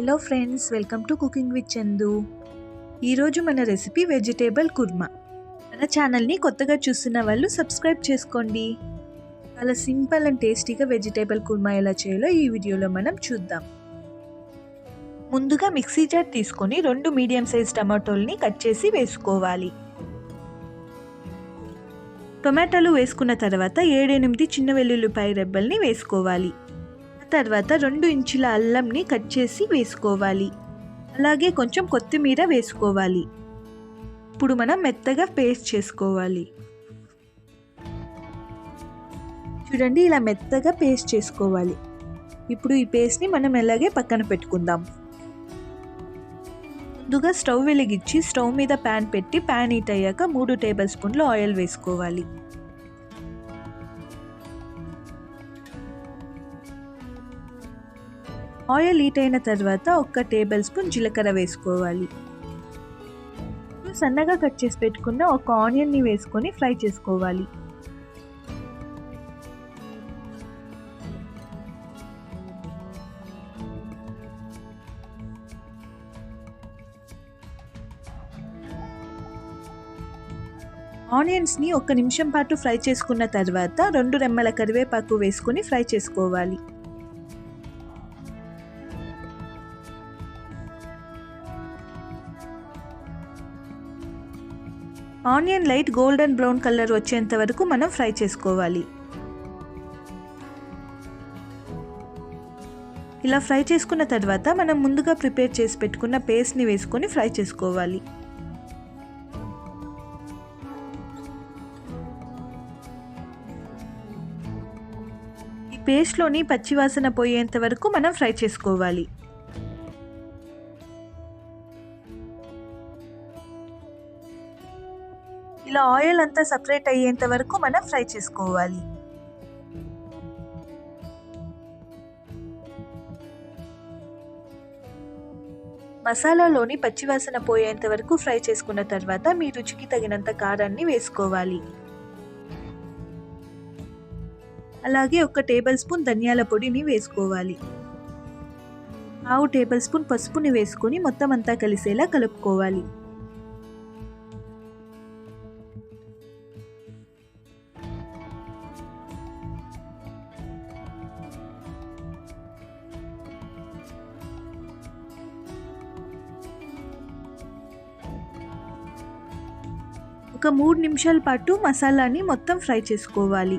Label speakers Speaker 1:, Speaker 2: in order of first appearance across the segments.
Speaker 1: Hello friends welcome to cooking with Chandu ఈరోజు మన recipe vegetable kurma మన ఛానల్ని కొత్తగా చూస్తున్న వాళ్ళు సబ్స్క్రైబ్ చేసుకోండి. చాలా సింపుల్ అండ్ టేస్టీగా వెజిటేబుల్ కుర్మా ఎలా చేయాలో ఈ వీడియోలో మనం చూద్దాం. ముందుగా మిక్సీ జార్ తీసుకొని రెండు మీడియం సైజ్ టమాటోల్ని కట్ చేసి వేసుకోవాలి. టొమాటోలు వేసుకున్న తర్వాత ఏడెనిమిది చిన్న వెల్లుల్లిపాయ రెబ్బల్ని వేసుకోవాలి. తర్వాత రెండు ఇంచుల అల్లంని కట్ చేసి వేసుకోవాలి. అలాగే కొంచెం కొత్తిమీర వేసుకోవాలి. ఇప్పుడు మనం మెత్తగా పేస్ట్ చేసుకోవాలి. చూడండి ఇలా మెత్తగా పేస్ట్ చేసుకోవాలి. ఇప్పుడు ఈ పేస్ట్ని మనం ఎలాగే పక్కన పెట్టుకుందాం. ముందుగా స్టవ్ వెలిగించి స్టవ్ మీద ప్యాన్ పెట్టి ప్యాన్ హీట్ అయ్యాక మూడు టేబుల్ స్పూన్లు ఆయిల్ వేసుకోవాలి. ఆయిల్ హీట్ అయిన తర్వాత ఒక్క టేబుల్ స్పూన్ జీలకర్ర వేసుకోవాలి. సన్నగా కట్ చేసి పెట్టుకున్న ఒక ఆనియన్ని వేసుకొని ఫ్రై చేసుకోవాలి. ఆనియన్స్ని ఒక్క నిమిషం పాటు ఫ్రై చేసుకున్న తర్వాత రెండు రెమ్మల కరివేపాకు వేసుకొని ఫ్రై చేసుకోవాలి. Onion light golden brown colour వచ్చేంత వరకు మనం ఫ్రై చేసుకోవాలి. ఇలా ఫ్రై చేసుకున్న తర్వాత మనం ముందుగా ప్రిపేర్ చేసి పెట్టుకున్న పేస్ట్ని వేసుకొని ఫ్రై చేసుకోవాలి. ఈ పేస్ట్లోని పచ్చివాసన పోయేంత వరకు మనం ఫ్రై చేసుకోవాలి. ఇలా ఆయిల్ అంతా సపరేట్ అయ్యేంత వరకు మనం ఫ్రై చేసుకోవాలి. మసాలాలోని పచ్చివాసన పోయేంత వరకు ఫ్రై చేసుకున్న తర్వాత మీ రుచికి తగినంత కారాన్ని వేసుకోవాలి. అలాగే ఒక టేబుల్ స్పూన్ ధనియాల పొడిని వేసుకోవాలి. పావు టేబుల్ స్పూన్ పసుపుని వేసుకొని మొత్తం అంతా కలిసేలా కలుపుకోవాలి. ఒక మూడు నిమిషాల పాటు మసాలాని మొత్తం ఫ్రై చేసుకోవాలి.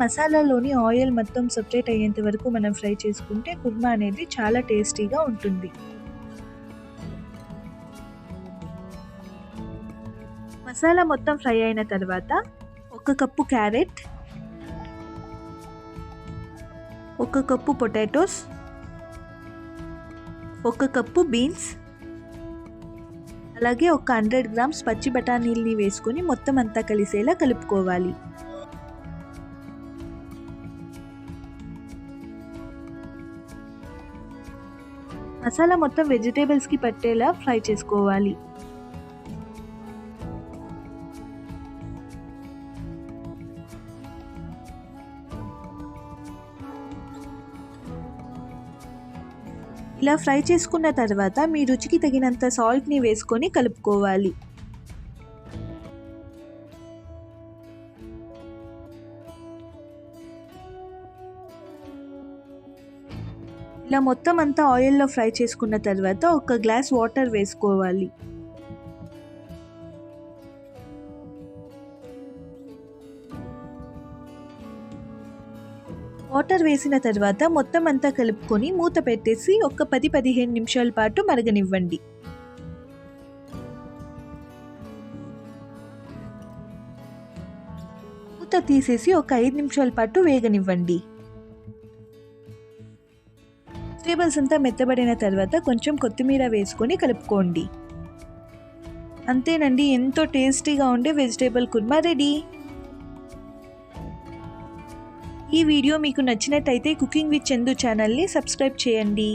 Speaker 1: మసాలాలోని ఆయిల్ మొత్తం సపరేట్ అయ్యేంత వరకు మనం ఫ్రై చేసుకుంటే కుర్మా అనేది చాలా టేస్టీగా ఉంటుంది. మసాలా మొత్తం ఫ్రై అయిన తర్వాత ఒక కప్పు క్యారెట్ ఒక కప్పు పొటాటోస్ ఒక కప్పు బీన్స్ అలాగే ఒక హండ్రెడ్ గ్రామ్స్ పచ్చి బఠానీల్ని వేసుకొని మొత్తం అంతా కలిసేలా కలుపుకోవాలి. మసాలా మొత్తం వెజిటేబుల్స్కి పట్టేలా ఫ్రై చేసుకోవాలి. ఇలా ఫ్రై చేసుకున్న తర్వాత మీ రుచికి తగినంత సాల్ట్ని వేసుకొని కలుపుకోవాలి. ఇలా మొత్తం అంతా ఆయిల్లో ఫ్రై చేసుకున్న తర్వాత ఒక గ్లాస్ వాటర్ వేసుకోవాలి. వాటర్ వేసిన తర్వాత మొత్తం అంతా కలుపుకొని మూత పెట్టేసి ఒక పది పదిహేను నిమిషాల పాటు మరగనివ్వండి. మూత తీసేసి ఒక ఐదు నిమిషాల పాటు వేగనివ్వండి. వెజిటేబుల్స్ అంతా మెత్తబడిన తర్వాత కొంచెం కొత్తిమీర వేసుకొని కలుపుకోండి. అంతేనండి ఎంతో టేస్టీగా ఉండే వెజిటేబుల్ కుర్మా రెడీ. ఈ వీడియో మీకు నచ్చినట్టయితే కుకింగ్ విత్ చందు ఛానల్ని సబ్స్క్రైబ్ చేయండి.